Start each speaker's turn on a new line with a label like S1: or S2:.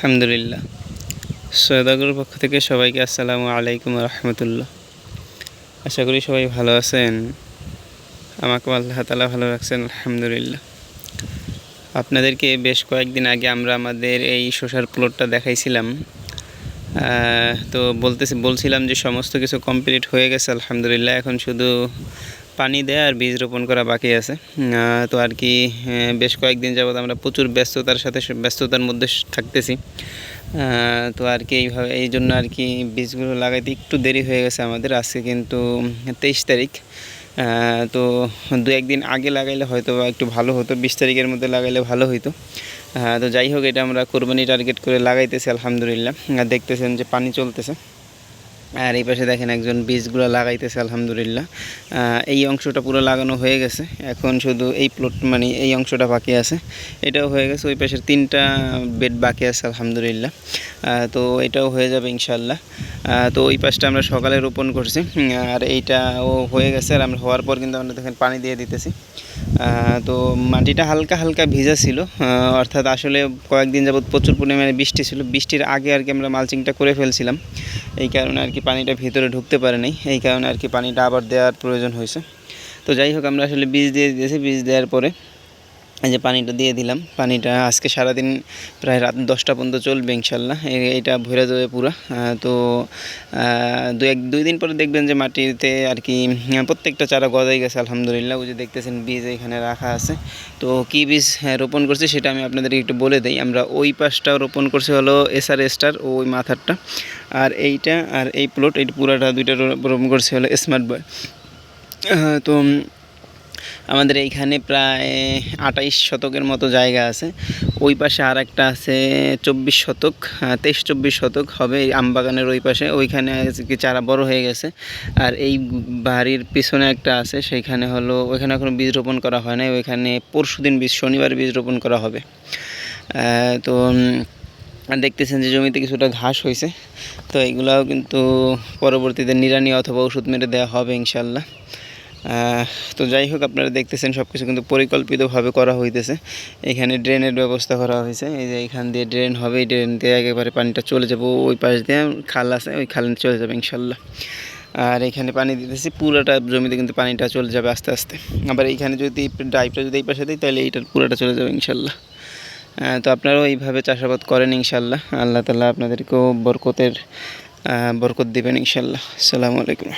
S1: আলহামদুলিল্লাহ। সৈয়দাগুর পক্ষ থেকে সবাইকে আসসালামু আলাইকুম রহমতুল্লাহ। আশা করি সবাই ভালো আছেন। আমাকে আল্লাহ তালা ভালো রাখছেন, আলহামদুলিল্লাহ। আপনাদেরকে বেশ কয়েকদিন আগে আমরা আমাদের এই শসার প্লটটা দেখাইছিলাম। তো বলতেছি, বলছিলাম যে সমস্ত কিছু কমপ্লিট হয়ে গেছে, আলহামদুলিল্লাহ। এখন শুধু পানি দেয়া আর বীজ রোপণ করা বাকি আছে। তো আর কি বেশ কয়েকদিন যাবত আমরা প্রচুর ব্যস্ততার সাথে ব্যস্ততার মধ্যে থাকতেছি। তো আর কি এইভাবে, এই জন্য আর কি বীজগুলো লাগাইতে একটু দেরি হয়ে গেছে আমাদের। আজকে কিন্তু তেইশ তারিখ। তো দু, একদিন আগে লাগাইলে হয়তো বা একটু ভালো হতো, বিশ তারিখের মধ্যে লাগাইলে ভালো হতো তো যাই হোক, এটা আমরা কোরবানি টার্গেট করে লাগাইতেছি, আলহামদুলিল্লাহ। দেখতেছেন যে পানি চলতেছে। আর এই পাশে দেখেন একজন বীজগুলো লাগাইতেছে, আলহামদুলিল্লাহ। এই অংশটা পুরো লাগানো হয়ে গেছে। এখন শুধু এই প্লট মানে এই অংশটা বাকি আছে। এটাও হয়ে গেছে, ওই পাশের তিনটা বেড বাকি আছে, আলহামদুলিল্লাহ। তো এটাও হয়ে যাবে ইনশাল্লাহ তো ওই পাশটা আমরা সকালে রোপণ করছি। আর এইটাও হয়ে গেছে, আর আমরা হওয়ার পর কিন্তু আমরা দেখেন পানি দিয়ে দিতেছি। তো মাটিটা হালকা হালকা ভিজা ছিল। অর্থাৎ আসলে কয়েকদিন যাবত প্রচুর পরিমাণে বৃষ্টি ছিল। বৃষ্টির আগে আর কি আমরা মালচিংটা করে ফেলছিলাম। এই কারণে আর কি পানিটা ভিতরে ঢুকতে পারে নাই। এই কারণে আর কি পানিটা আবার দেওয়ার প্রয়োজন হয়েছে। তো যাই হোক, আমরা আসলে বীজ দিয়ে দিয়েছি। বীজ দেওয়ার পরে যে পানিটা দিয়ে দিলাম। পানিটা আজকে সারাদিন প্রায় রাত দশটা পর্যন্ত চলবে ইনশাল্লাহ। এটা ভরে যাবে পুরো। তো দু এক দুই দিন পরে দেখবেন যে মাটিতে আর কি প্রত্যেকটা চারা গজাই গেছে আলহামদুলিল্লাহ। ওই যে দেখতেছেন বীজ এখানে রাখা আছে। তো কী বীজ হ্যাঁ, রোপণ করছি সেটা আমি আপনাদেরকে একটু বলে দিই। আমরা ওই পাশটা রোপণ করছি হলো এসআর স্টার ওই মাথারটা। আর এইটা আর এই প্লট এই পুরাটা দুইটা রোপণ করছি হলো স্মার্ট বয় তো আমাদের এইখানে প্রায় আটাইশ শতকের মতো জায়গা আছে। ওই পাশে আর একটা আছে চব্বিশ শতক তেইশ চব্বিশ শতক হবে আমবাগানের ওই পাশে। ওইখানে কি চারা বড় হয়ে গেছে। আর এই বাড়ির পিছনে একটা আছে সেইখানে হলো, ওইখানে এখনও বীজ রোপণ করা হয় নাই। ওইখানে পরশু দিন বীজ, শনিবার বীজ রোপণ করা হবে। তো দেখতেছেন যে জমিতে কিছুটা ঘাস হয়েছে। তো এগুলাও কিন্তু পরবর্তীতে নিড়ানি অথবা ওষুধ মেরে দেওয়া হবে ইনশাল্লাহ তো যাই হোক, আপনারা দেখতেছেন সব কিছু কিন্তু পরিকল্পিতভাবে করা হইতেছে। এখানে ড্রেনের ব্যবস্থা করা হয়েছে। এই যে এখান দিয়ে ড্রেন হবে, এই ড্রেন দিয়ে একেবারে পানিটা চলে যাব। ওই পাশ দিয়ে খাল আছে, ওই খাল চলে যাবে, ইনশাল্লাহ। আর এখানে পানি দিতেছি, পুরোটা জমিতে কিন্তু পানিটা চলে যাবে আস্তে আস্তে। আবার এইখানে যদি ডাইপটা যদি এই পাশে দিই, তাহলে এইটার পুরোটা চলে যাবে, ইনশাল্লাহ। তো আপনারাও এইভাবে চাষাবাদ করেন, ইনশাল্লাহ। আল্লাহ তালা আপনাদেরকেও বরকতের বরকত দিবেন, ইনশাল্লাহ। আসসালামু আলাইকুম।